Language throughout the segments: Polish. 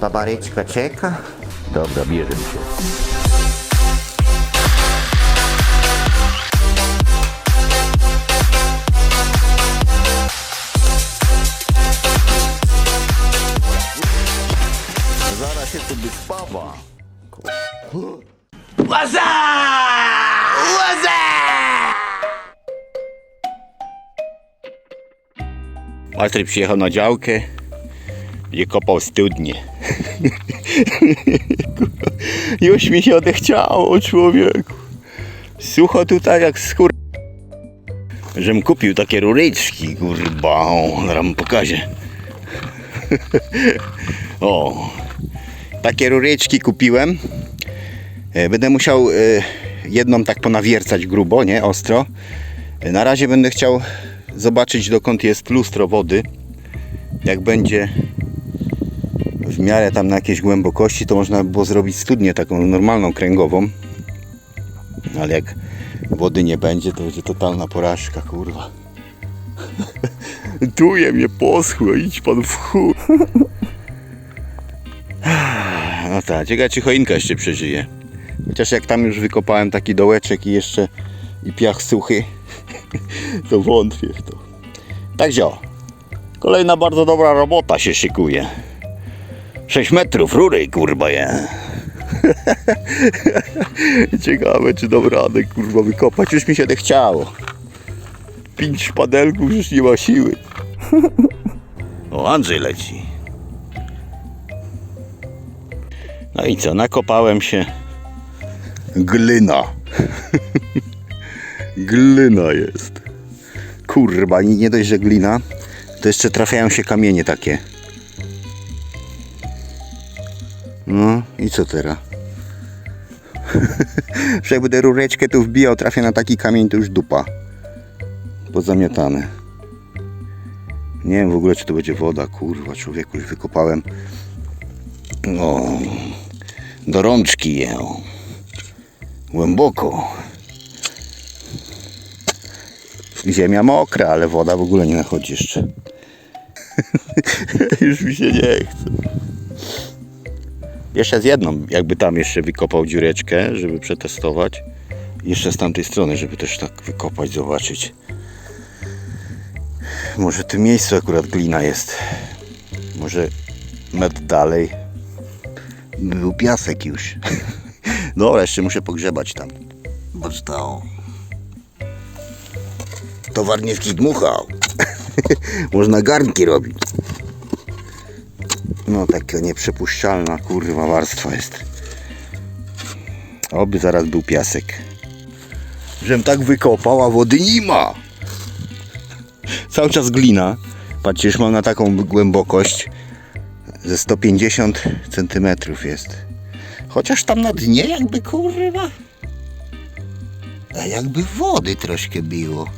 Babaryczka czeka. Dobra, bierze się. Zaraz się tu wyspawa. Walter przyjechał na działkę i kopał studnie. Już mi się odechciało, człowieku. Sucho tutaj jak skór. Żem kupił takie ruryczki, kurwa. O, zaraz pokażę. o, takie ruryczki kupiłem. E, Będę musiał e, jedną tak ponawiercać grubo, nie? Ostro. E, Na razie będę chciał zobaczyć dokąd jest lustro wody. Jak będzie w miarę tam na jakiejś głębokości, to można by było zrobić studnię taką normalną, kręgową. Ale jak wody nie będzie, to będzie totalna porażka, kurwa. Tuje mnie poschło, idź pan w chuj. No tak, ciekawe czy choinka jeszcze przeżyje. Chociaż jak tam już wykopałem taki dołeczek i jeszcze i piach suchy, to wątpię w to. Także o, kolejna bardzo dobra robota się szykuje. 6 metrów rury, kurwa je. Ciekawe, czy dam radę, kurwa, wykopać. Już mi się nie chciało. Pięć szpadelków, już nie ma siły. O, Andrzej leci. No i co, nakopałem się. Glina. glina jest. Kurwa, nie nie dość, że glina, to jeszcze trafiają się kamienie takie. No i co teraz? Jak będę rureczkę tu wbijał, trafię na taki kamień, to już dupa. Pozamiatane. Nie wiem w ogóle, czy to będzie woda. Kurwa, człowieku, już wykopałem. No, do rączki je. Głęboko. Ziemia mokra, ale woda w ogóle nie nachodzi jeszcze. już mi się nie chce. Jeszcze z jedną, jakby tam jeszcze wykopał dziureczkę, żeby przetestować. Jeszcze z tamtej strony, żeby też tak wykopać, zobaczyć. Może w tym miejscu akurat glina jest. Może metr dalej. Był piasek już. Dobra, jeszcze muszę pogrzebać tam. Bo to... Towar nie dmuchał. Można garnki robić. No taka nieprzepuszczalna kurwa warstwa jest. Oby zaraz był piasek. Żem tak wykopał, a wody nie ma. Cały czas glina. Patrzcie, już mam na taką głębokość. Ze 150 cm jest. Chociaż tam na dnie jakby kurwa. A jakby wody troszkę biło.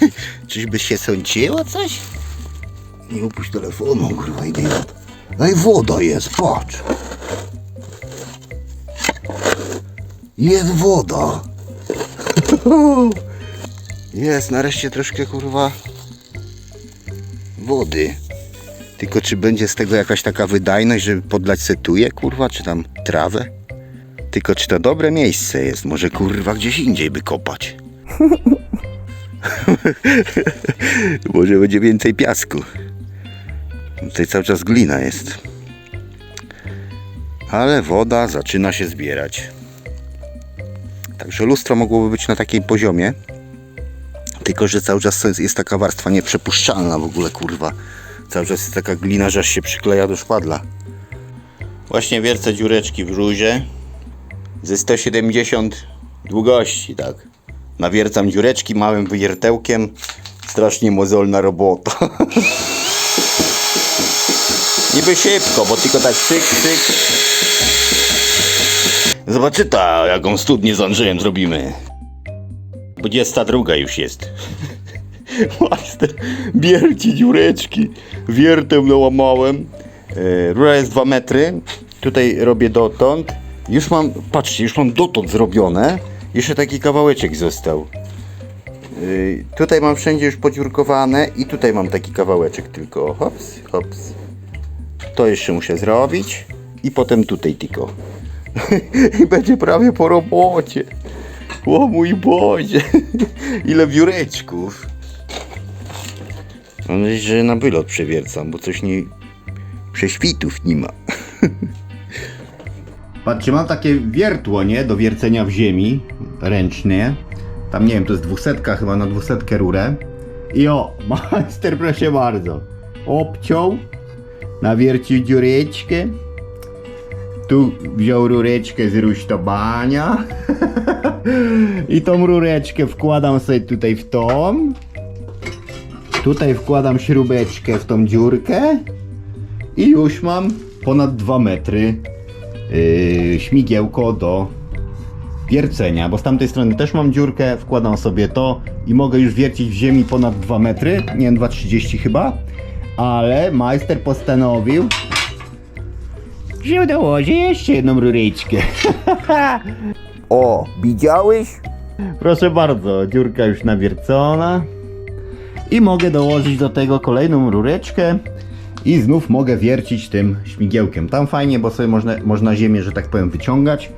Czyżby się sądziło coś? Nie upuść telefonu, kurwa, idiot. No i woda jest, patrz. Jest woda. Jest, nareszcie troszkę, kurwa, wody. Tylko czy będzie z tego jakaś taka wydajność, żeby podlać setuje, kurwa, czy tam trawę? Tylko czy to dobre miejsce jest? Może, kurwa, gdzieś indziej by kopać. Może będzie więcej piasku. Tutaj cały czas glina jest. Ale woda zaczyna się zbierać. Także lustro mogłoby być na takim poziomie. Tylko, że cały czas jest- taka warstwa nieprzepuszczalna w ogóle, kurwa. Cały czas jest taka glina, że aż się przykleja do szpadla. Właśnie wiercę dziureczki w ruzie. Ze 170 długości, tak. Nawiercam dziureczki małym wywiertełkiem. Strasznie mozolna robota. Niby szybko, bo tylko tak cyk, cyk. Zobaczy ta, jaką studnię z Andrzejem zrobimy. 22 już jest. Majster, bierci dziureczki. Wiertę nałamałem. E, Rura jest 2 metry. Tutaj robię dotąd. Już mam, patrzcie, już mam dotąd zrobione. Jeszcze taki kawałeczek został. Yy, tutaj mam wszędzie już podziurkowane i tutaj mam taki kawałeczek tylko. Hops, hops. To jeszcze muszę zrobić i potem tutaj tylko. I będzie prawie po robocie. O mój Boże, ile wióreczków. Mam nadzieję, że na wylot przewiercam, bo coś nie... Prześwitów nie ma. Patrzcie, mam takie wiertło, nie? Do wiercenia w ziemi, ręczne. Tam nie wiem, to jest dwusetka, chyba na dwusetkę rurę. I o, majster proszę bardzo. Obciął, nawiercił dziureczkę. Tu wziął rureczkę z rusztowania. I tą rureczkę wkładam sobie tutaj w tą. Tutaj wkładam śrubeczkę w tą dziurkę. I już mam ponad 2 metry yy, śmigiełko do wiercenia, bo z tamtej strony też mam dziurkę, wkładam sobie to i mogę już wiercić w ziemi ponad 2 metry, nie wiem, 2,30 chyba, ale majster postanowił, że dołoży jeszcze jedną rureczkę. o, widziałeś? Proszę bardzo, dziurka już nawiercona i mogę dołożyć do tego kolejną rureczkę i znów mogę wiercić tym śmigiełkiem. Tam fajnie, bo sobie można, można ziemię, że tak powiem, wyciągać.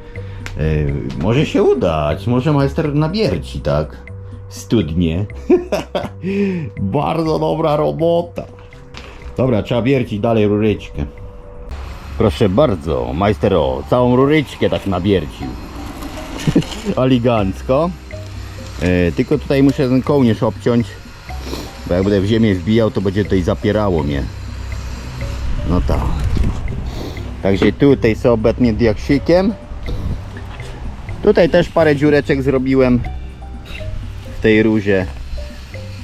Yy, może się udać, może majster nawierci, tak? Studnie. Bardzo dobra robota. Dobra, trzeba wiercić dalej ruryczkę. Proszę bardzo, majster o, całą ruryczkę tak nawiercił. Elegancko. Yy, tylko tutaj muszę ten kołnierz obciąć, bo jak będę w ziemię wbijał, to będzie tutaj zapierało mnie. No tak. Także tutaj sobie obetnie diaksikiem. Tutaj też parę dziureczek zrobiłem w tej róże.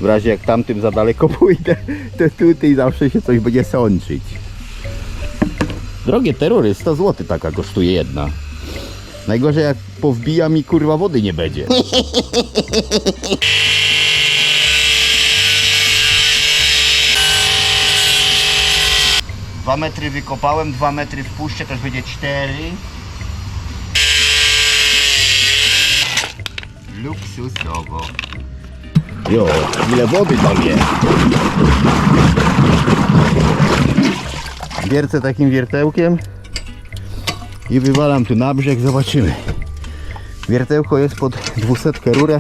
W razie jak tamtym za daleko pójdę, to tutaj zawsze się coś będzie sączyć. Drogie te rury, 100 zł taka kosztuje jedna. Najgorzej jak powbija mi kurwa wody nie będzie. Dwa metry wykopałem, dwa metry wpuszczę, też będzie cztery. Luksusowo. Jo, ile wody tam jest. Wiercę takim wiertełkiem i wywalam tu na brzeg, zobaczymy. Wiertełko jest pod 200 rurę,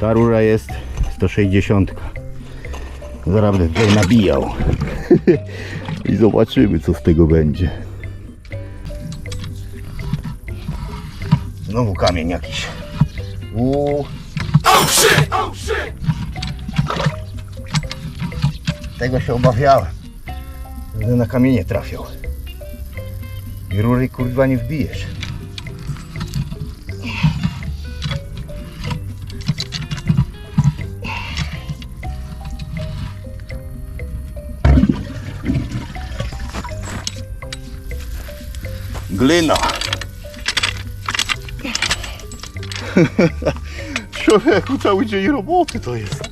ta rura jest 160. Zaraz będę tutaj nabijał. I zobaczymy co z tego będzie. Znowu kamień jakiś. Uuu. Tego się obawiałem. Będę na kamienie trafiał. I rury kurwa nie wbijesz. Glina. Człowieku, cały dzień roboty to jest.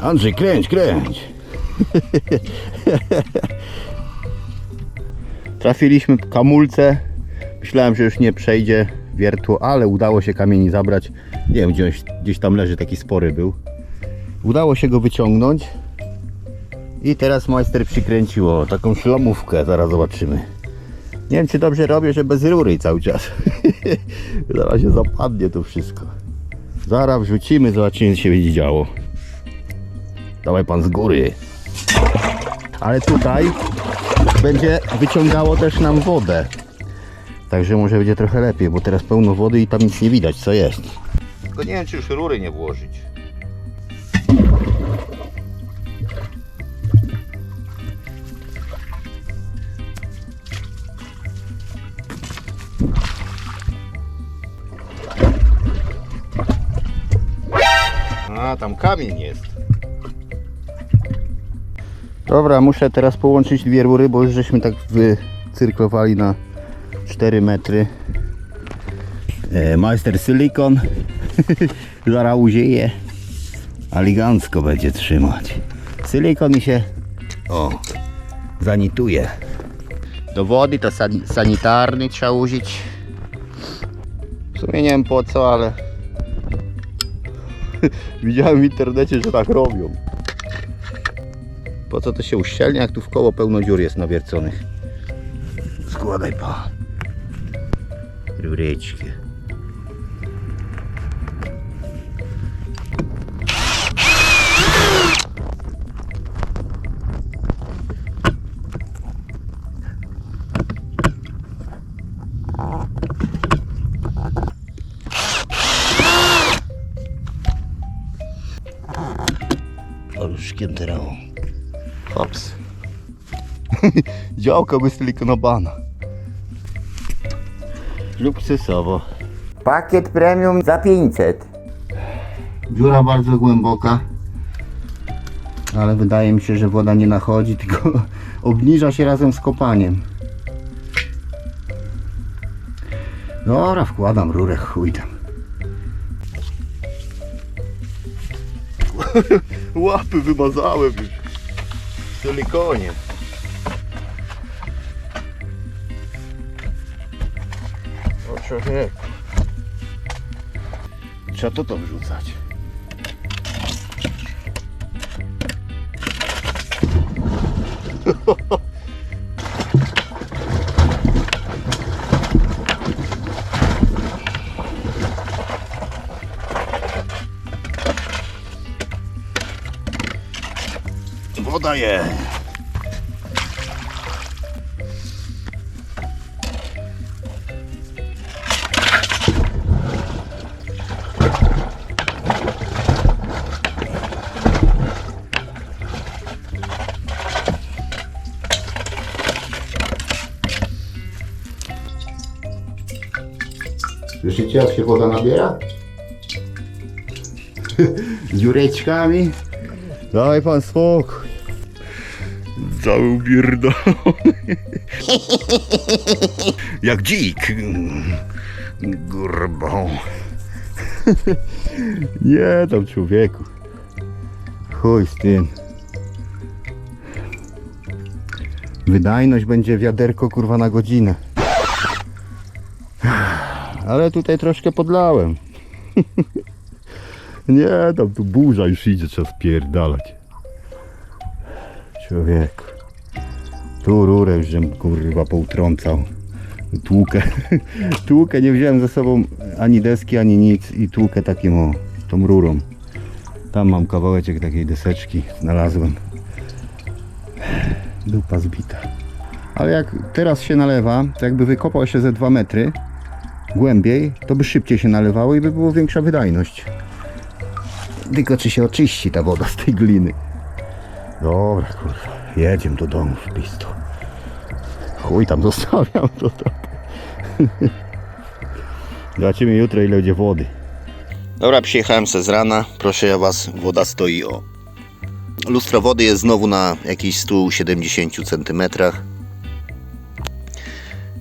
Andrzej, kręć, kręć. Trafiliśmy w kamulce. Myślałem, że już nie przejdzie wiertło, ale udało się kamieni zabrać. Nie wiem, gdzieś, gdzieś tam leży, taki spory był. Udało się go wyciągnąć. I teraz majster przykręciło taką szlamówkę, zaraz zobaczymy. Nie wiem, czy dobrze robię, że bez rury cały czas. zaraz się zapadnie to wszystko. Zaraz wrzucimy, zobaczymy, co się będzie działo. Dawaj pan z góry. Ale tutaj będzie wyciągało też nam wodę. Także może będzie trochę lepiej, bo teraz pełno wody i tam nic nie widać co jest. Tylko nie wiem czy już rury nie włożyć. A, tam kamień jest. Dobra, muszę teraz połączyć dwie rury, bo już żeśmy tak wycyrklowali na 4 metry. E, Majster silikon zaraz uzieje. Elegancko będzie trzymać. Silikon mi się o, zanituje. Do wody to san- sanitarny trzeba użyć. W sumie nie wiem po co, ale widziałem w internecie, że tak robią. Po co to się uszczelnia, jak tu w koło pełno dziur jest nawierconych. Składaj pan. рюречки. Парушкин тырау. Хопс. Ялка выстрелика на бана. Luksusowo. Pakiet premium za 500. Dziura bardzo głęboka. Ale wydaje mi się, że woda nie nachodzi, tylko obniża się razem z kopaniem. Dobra, wkładam rurę, chuj tam. Łapy wymazałem już silikonie. O człowieku. Trzeba to to wrzucać. Woda je. Słyszycie jak się woda nabiera? Dziureczkami. Daj pan spokój. Cały upierdolony. Jak dzik. Gurbą. Nie tam człowieku. Chuj z tym. Wydajność będzie wiaderko kurwa na godzinę. Ale tutaj troszkę podlałem. Nie, tam tu burza już idzie, trzeba spierdalać. Człowieku. Tu rurę już żem kurwa poutrącał. Tłukę. Tłukę nie wziąłem ze sobą ani deski, ani nic i tłukę takim o, tą rurą. Tam mam kawałeczek takiej deseczki, znalazłem. Dupa zbita. Ale jak teraz się nalewa, to jakby wykopał się ze 2 metry głębiej, to by szybciej się nalewało i by było większa wydajność. Tylko czy się oczyści ta woda z tej gliny. Dobra, kurwa. Jedziemy do domu w pistu. Chuj tam zostawiam to tak. Zobaczymy jutro ile będzie wody. Dobra, przyjechałem se z rana. Proszę ja was, woda stoi o. Lustro wody jest znowu na jakichś 170 cm.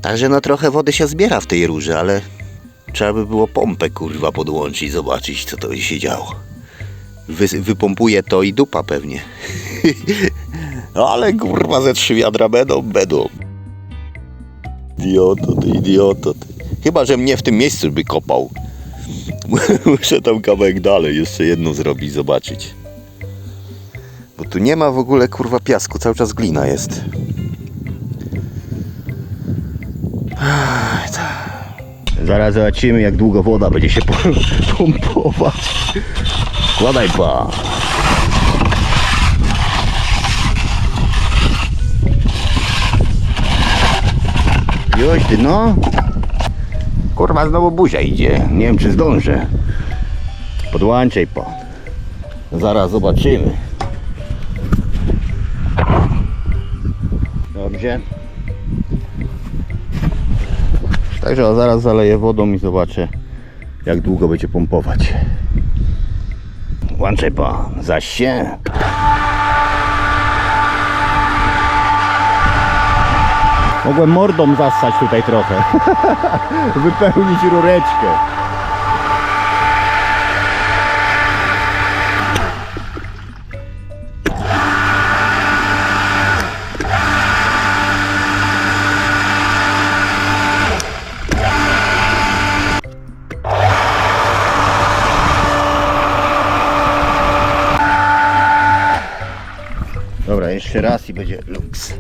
Także no trochę wody się zbiera w tej rurze, ale trzeba by było pompę kurwa podłączyć, zobaczyć co to się działo. Wy, wypompuje to i dupa pewnie. Ale kurwa ze trzy wiadra będą, będą. Idioto ty, idioto ty. Chyba, że mnie w tym miejscu by kopał. Muszę tam kawałek dalej jeszcze jedną zrobić, zobaczyć. Bo tu nie ma w ogóle kurwa piasku, cały czas glina jest. Ach, ta. Zaraz zobaczymy jak długo woda będzie się pompować. Składaj pan. Już ty no. Kurwa znowu buzia idzie. Nie wiem czy zdążę. Podłączaj pan. Zaraz zobaczymy. Dobrze. Także zaraz zaleję wodą i zobaczę jak długo będzie pompować. Włączaj pan, zaś się. Mogłem mordą zassać tutaj trochę. Wypełnić rureczkę. Będzie luks.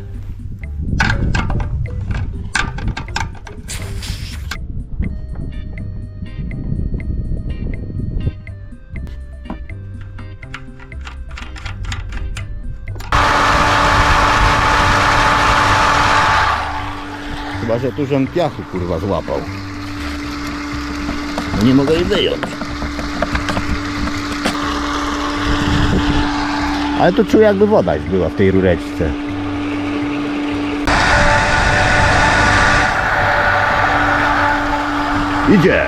Chyba, że tu rząd piachu kurwa złapał. Nie mogę jej wyjąć. Ale to czuję jakby woda była w tej rureczce. Idzie!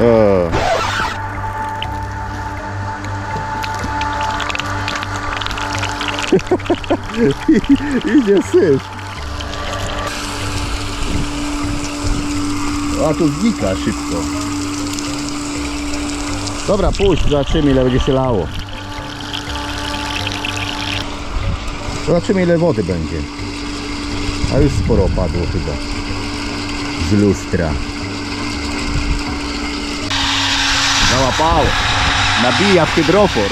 O. Idzie syf. A tu znika szybko. Dobra, puść, zobaczymy ile będzie się lało. Zobaczymy ile wody będzie. A już sporo opadło chyba. Z lustra. Załapało. Nabija w hydrofor.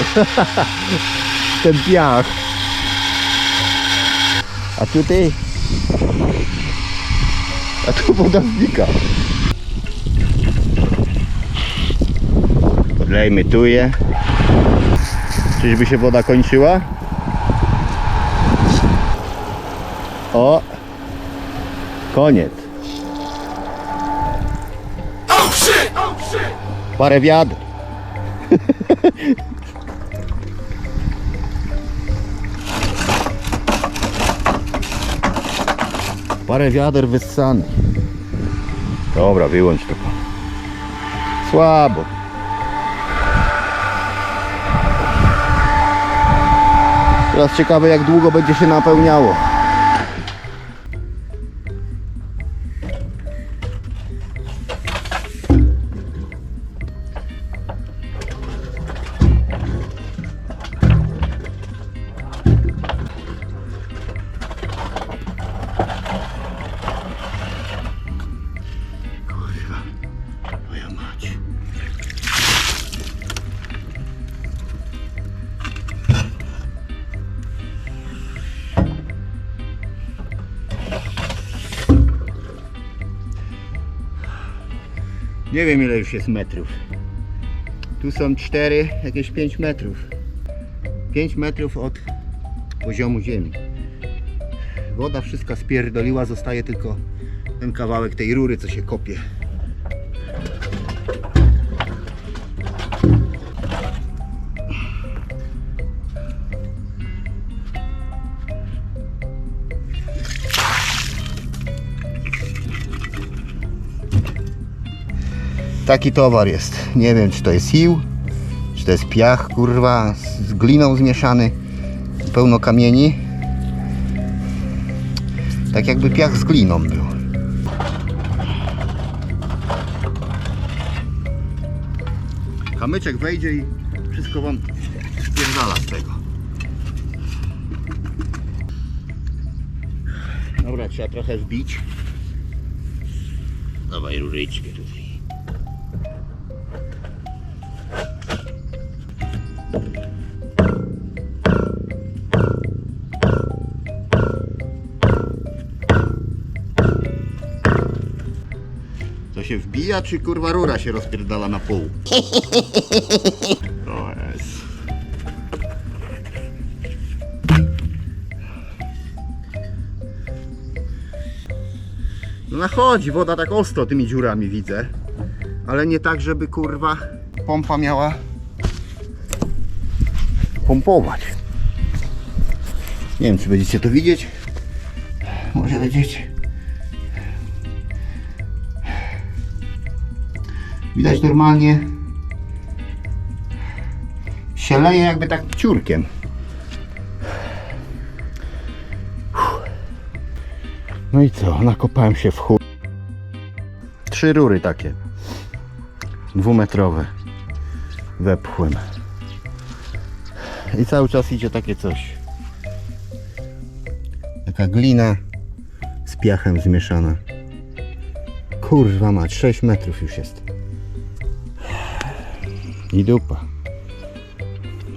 Ten piach. A tutaj... A tu woda znika. Podlejmy tu je. Czyżby się woda kończyła? O! Koniec. Parę wiatr. Parę wiader wyssanych. Dobra, wyłącz to. Słabo. Teraz ciekawe jak długo będzie się napełniało. Nie wiem ile już jest metrów. Tu są 4, jakieś 5 metrów. 5 metrów od poziomu ziemi. Woda wszystko spierdoliła, zostaje tylko ten kawałek tej rury, co się kopie. Taki towar jest. Nie wiem, czy to jest sił, czy to jest piach, kurwa, z gliną zmieszany, pełno kamieni. Tak jakby piach z gliną był. Kamyczek wejdzie i wszystko wam spierdala z tego. Dobra, trzeba trochę wbić. Dawaj ruryczkę tutaj. Się wbija, czy kurwa rura się rozpierdala na pół? O jest. No nachodzi, woda tak ostro tymi dziurami widzę. Ale nie tak, żeby kurwa pompa miała pompować. Nie wiem, czy będziecie to widzieć. Może będziecie. Widać normalnie się leje jakby tak ciurkiem. No i co? Nakopałem się w chuj. Trzy rury takie. Dwumetrowe. Wepchłem. I cały czas idzie takie coś. Taka glina z piachem zmieszana. Kurwa mać, 6 metrów już jest. I dupa.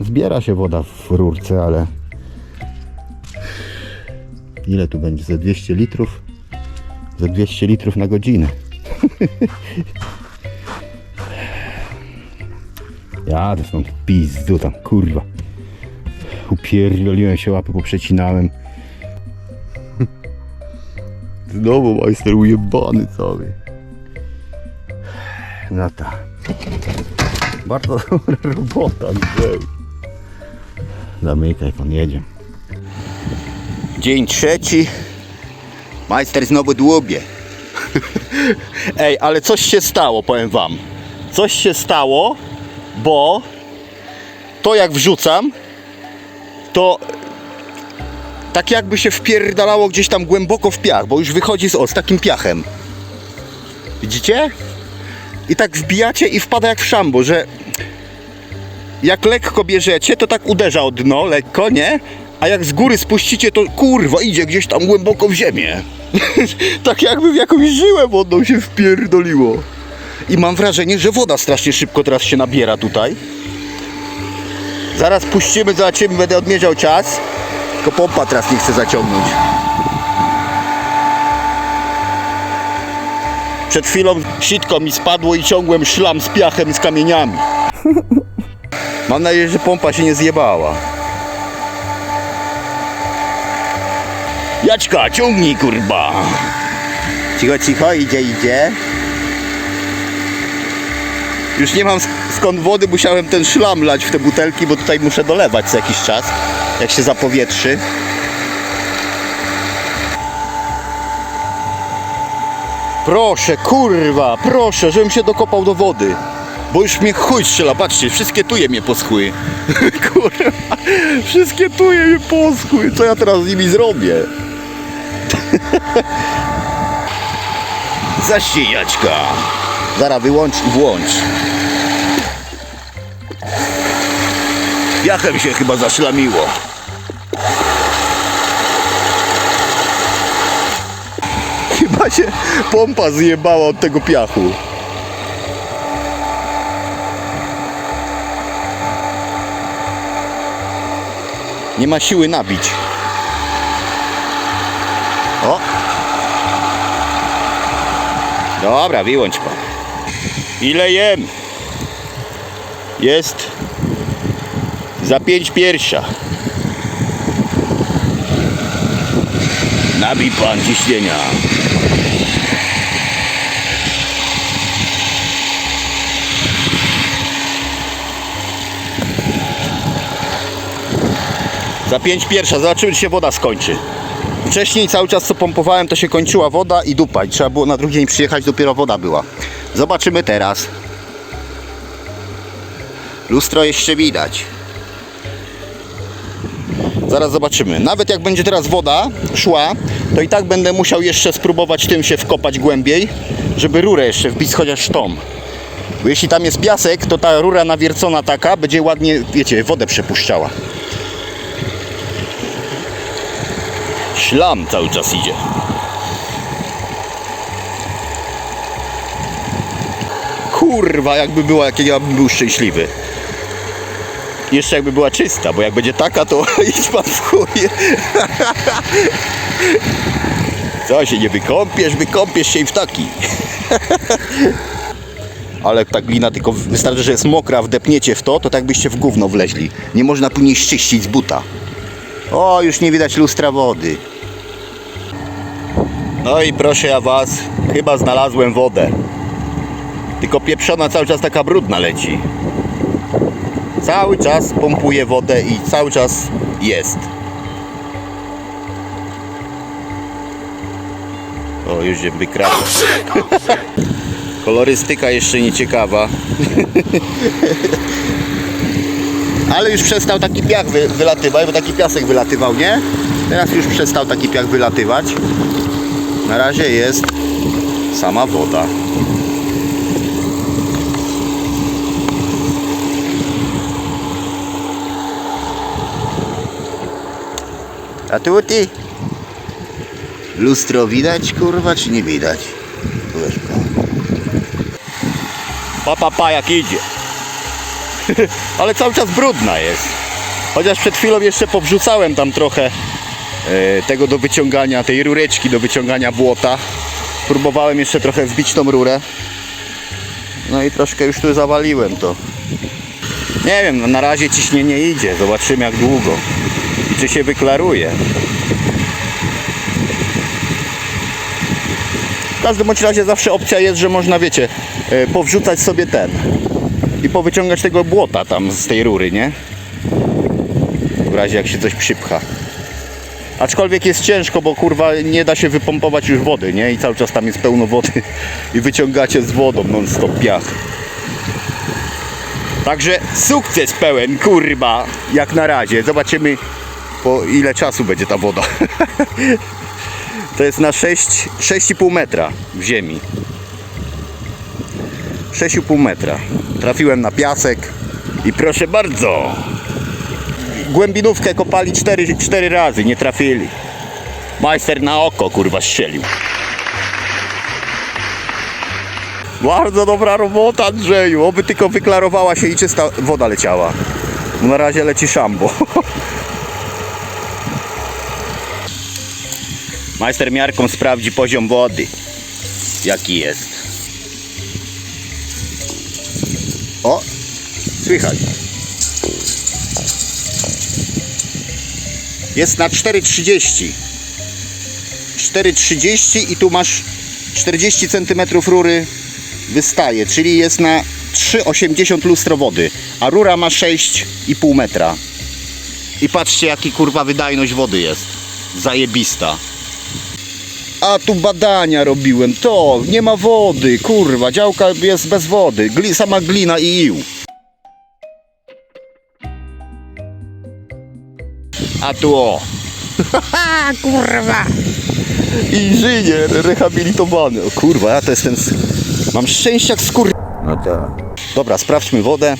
zbiera się woda w rurce, ale ile tu będzie? Ze 200 litrów? Ze 200 litrów na godzinę. Jadę stąd pizdu tam, kurwa. Upierdoliłem się, łapy poprzecinałem. Znowu majster ujebany cały. No tak. Bardzo dobra robota, Andrzej. Zamykaj, pan jedzie. Dzień trzeci. Majster znowu dłubie. Ej, ale coś się stało, powiem wam. Coś się stało, bo to jak wrzucam, to tak jakby się wpierdalało gdzieś tam głęboko w piach, bo już wychodzi z, o, z takim piachem. Widzicie? I tak wbijacie i wpada jak w szambo, że jak lekko bierzecie, to tak uderza o dno, lekko, nie? A jak z góry spuścicie, to kurwa idzie gdzieś tam głęboko w ziemię. tak jakby w jakąś żyłę wodną się wpierdoliło. I mam wrażenie, że woda strasznie szybko teraz się nabiera tutaj. Zaraz puścimy, zobaczymy, będę odmierzał czas. Tylko pompa teraz nie chce zaciągnąć. Przed chwilą sitko mi spadło i ciągłem szlam z piachem i z kamieniami. Mam nadzieję, że pompa się nie zjebała. Jaćka, ciągnij kurba. Cicho, cicho, idzie, idzie. Już nie mam sk- skąd wody, musiałem ten szlam lać w te butelki, bo tutaj muszę dolewać co jakiś czas, jak się zapowietrzy. Proszę, kurwa, proszę, żebym się dokopał do wody. Bo już mnie chuj strzela, patrzcie, wszystkie tuje mnie poschły. kurwa, wszystkie tuje mnie poschły. Co ja teraz z nimi zrobię? Zaścijaćka. Zara wyłącz i włącz. Piachem się chyba zaszlamiło. Chyba się pompa zjebała od tego piachu. Nie ma siły nabić. O! Dobra, wyłącz pan. Ile jem? Jest za pięć piersia. Nabij pan ciśnienia. Za pięć pierwsza, zobaczymy czy się woda skończy. Wcześniej cały czas co pompowałem to się kończyła woda i dupa i trzeba było na drugi dzień przyjechać, dopiero woda była. Zobaczymy teraz. Lustro jeszcze widać. Zaraz zobaczymy. Nawet jak będzie teraz woda szła, to i tak będę musiał jeszcze spróbować tym się wkopać głębiej, żeby rurę jeszcze wbić chociaż tą. Bo jeśli tam jest piasek, to ta rura nawiercona taka będzie ładnie, wiecie, wodę przepuszczała. Ślam cały czas idzie. Kurwa, jakby była, jak ja bym był szczęśliwy. Jeszcze jakby była czysta, bo jak będzie taka, to idź pan w chuje. Co się nie wykąpiesz, wykąpiesz się i w taki. Ale ta glina tylko wystarczy, że jest mokra, wdepniecie w to, to tak byście w gówno wleźli. Nie można później szczyścić z buta. O, już nie widać lustra wody. No i proszę ja was, chyba znalazłem wodę. Tylko pieprzona cały czas taka brudna leci. Cały czas pompuje wodę i cały czas jest. O, już się wykracza. Kolorystyka jeszcze nie ciekawa. Ale już przestał taki piach wy, wylatywać, bo taki piasek wylatywał, nie? Teraz już przestał taki piach wylatywać. Na razie jest sama woda. A tu ty? Lustro widać, kurwa, czy nie widać? Go. Pa, pa, pa, jak idzie. ale cały czas brudna jest. Chociaż przed chwilą jeszcze powrzucałem tam trochę e, tego do wyciągania, tej rureczki do wyciągania błota. Próbowałem jeszcze trochę wbić tą rurę. No i troszkę już tu zawaliłem to. Nie wiem, no na razie ciśnienie idzie. Zobaczymy jak długo. Czy się wyklaruje. W każdym bądź razie zawsze opcja jest, że można, wiecie, e, powrzucać sobie ten i powyciągać tego błota tam z tej rury, nie? W razie jak się coś przypcha. Aczkolwiek jest ciężko, bo kurwa nie da się wypompować już wody, nie? I cały czas tam jest pełno wody i wyciągacie z wodą non stop piach. Także sukces pełen, kurwa, jak na razie. Zobaczymy po ile czasu będzie ta woda. To jest na 6, 6,5 metra w ziemi. 6,5 metra. Trafiłem na piasek i proszę bardzo. Głębinówkę kopali 4, 4 razy, nie trafili. Majster na oko kurwa strzelił. Bardzo dobra robota Andrzeju, oby tylko wyklarowała się i czysta woda leciała. Na razie leci szambo. Majster miarką sprawdzi poziom wody. Jaki jest. O! Słychać. Jest na 4,30. 4,30 i tu masz 40 cm rury wystaje, czyli jest na 3,80 lustro wody, a rura ma 6,5 metra. I patrzcie jaki kurwa wydajność wody jest. Zajebista. A tu badania robiłem, to nie ma wody, kurwa, działka jest bez wody, Gli, sama glina i ił. A tu o, kurwa. inżynier rehabilitowany. O kurwa, ja to jestem, mam szczęście jak skór... No to. Dobra, sprawdźmy wodę.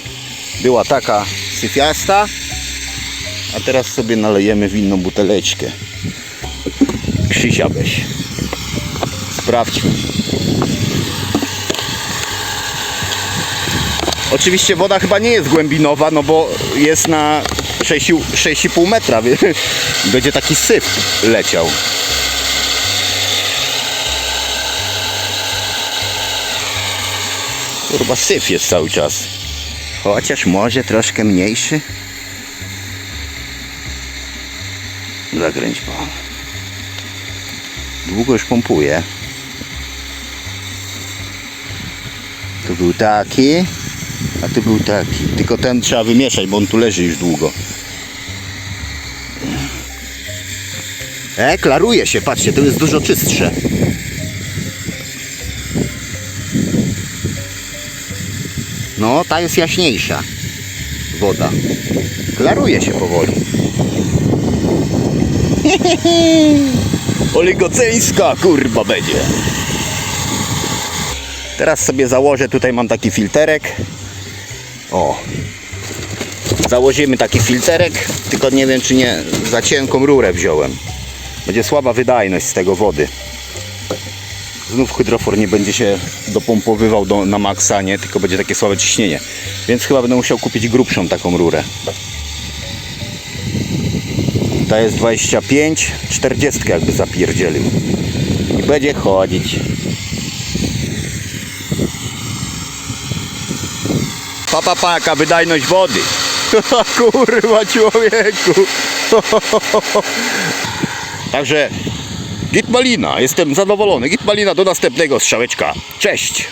Była taka syfiasta, a teraz sobie nalejemy w inną buteleczkę. Krzysia weź. Sprawdźmy. Oczywiście woda chyba nie jest głębinowa, no bo jest na 6 6,5 metra, wie- będzie taki syf leciał. Kurwa syf jest cały czas. Chociaż może troszkę mniejszy. Zakręć pan. Długo już pompuje. Był taki, a tu był taki. Tylko ten trzeba wymieszać, bo on tu leży już długo. E, klaruje się, patrzcie, to jest dużo czystsze. No, ta jest jaśniejsza. Woda. Klaruje się powoli. Oligoceńska kurwa będzie. Teraz sobie założę, tutaj mam taki filterek. O. Założymy taki filterek, tylko nie wiem czy nie za cienką rurę wziąłem. Będzie słaba wydajność z tego wody. Znów hydrofor nie będzie się dopompowywał do, na maksa, nie? Tylko będzie takie słabe ciśnienie. Więc chyba będę musiał kupić grubszą taką rurę. Ta jest 25, 40 jakby zapierdzielił. I będzie chodzić. Pa, pa, jaka wydajność wody. Kurwa człowieku. Także Git Malina, jestem zadowolony. Git Malina do następnego strzałeczka. Cześć!